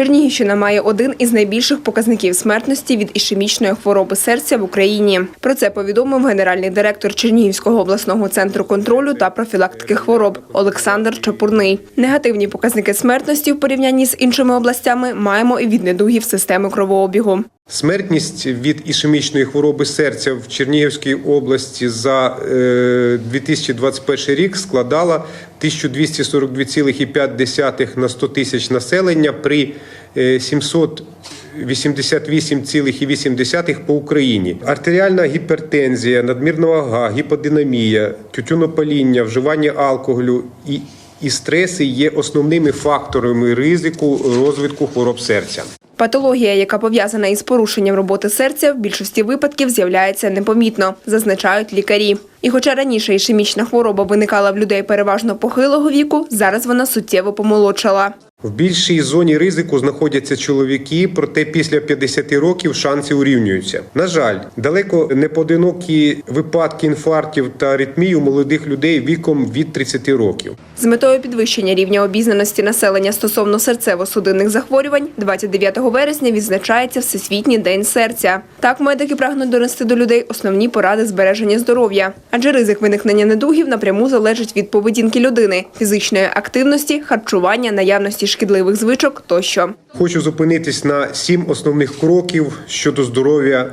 Чернігівщина має один із найбільших показників смертності від ішемічної хвороби серця в Україні. Про це повідомив генеральний директор Чернігівського обласного центру контролю та профілактики хвороб Олександр Чапурний. Негативні показники смертності в порівнянні з іншими областями маємо і від недугів системи кровообігу. Смертність від ішемічної хвороби серця в Чернігівській області за е, 2021 рік складала 1242,5 на 100 тисяч населення при е, 788,8 по Україні. Артеріальна гіпертензія, надмірна вага, гіподинамія, тютюнопаління, вживання алкоголю і, і стреси є основними факторами ризику розвитку хвороб серця. Патологія, яка пов'язана із порушенням роботи серця, в більшості випадків з'являється непомітно, зазначають лікарі. І хоча раніше ішемічна хвороба виникала в людей переважно похилого віку, зараз вона суттєво помолодшала. В більшій зоні ризику знаходяться чоловіки, проте після 50 років шанси урівнюються. На жаль, далеко не поодинокі випадки інфарктів та аритмій у молодих людей віком від 30 років. З метою підвищення рівня обізнаності населення стосовно серцево-судинних захворювань 29 вересня відзначається Всесвітній день серця. Так медики прагнуть донести до людей основні поради збереження здоров'я, адже ризик виникнення недугів напряму залежить від поведінки людини, фізичної активності, харчування, наявності шкідливих звичок тощо. Хочу зупинитись на сім основних кроків щодо здоров'я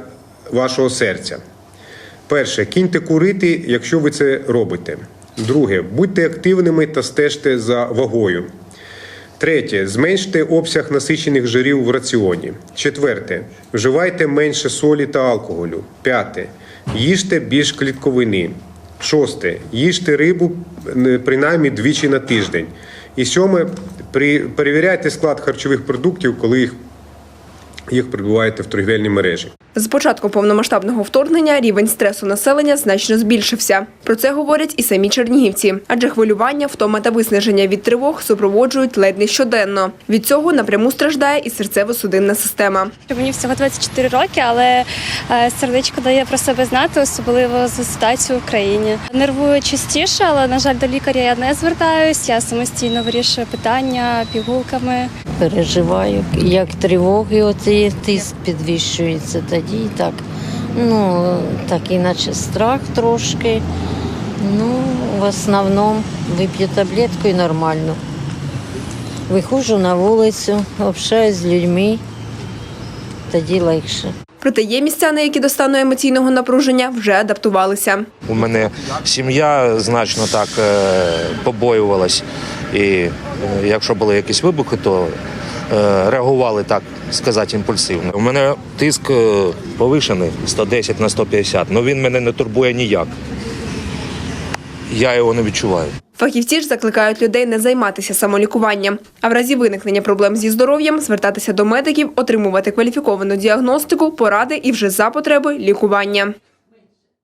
вашого серця. Перше, кіньте курити, якщо ви це робите. Друге, будьте активними та стежте за вагою. Третє. Зменште обсяг насичених жирів в раціоні. Четверте. Вживайте менше солі та алкоголю. П'яте. Їжте більш клітковини. Шосте. Їжте рибу принаймні двічі на тиждень. І сьоме. Перевіряйте склад харчових продуктів, коли їх, їх прибуваєте в торгівельній мережі. З початку повномасштабного вторгнення рівень стресу населення значно збільшився. Про це говорять і самі чернігівці, адже хвилювання, втома та виснаження від тривог супроводжують ледь не щоденно. Від цього напряму страждає і серцево-судинна система. Мені всього 24 роки, але е, сердечко дає про себе знати, особливо за ситуацію в Україні. Нервую частіше, але на жаль, до лікаря я не звертаюсь. Я самостійно вирішую питання пігулками. Переживаю. Як тривоги, оці тиск підвищується, тоді так. Ну, так іначе страх трошки. Ну, в основному вип'ю таблетку і нормально. Виходжу на вулицю, общаюсь з людьми, тоді легше. Проте є місця, на які до стану емоційного напруження вже адаптувалися. У мене сім'я значно так е, побоювалась, і е, якщо були якісь вибухи, то е, реагували так сказати імпульсивно. У мене тиск е, повишений 110 на 150, але він мене не турбує ніяк. Я його не відчуваю. Фахівці ж закликають людей не займатися самолікуванням, а в разі виникнення проблем зі здоров'ям звертатися до медиків, отримувати кваліфіковану діагностику, поради і вже за потреби лікування.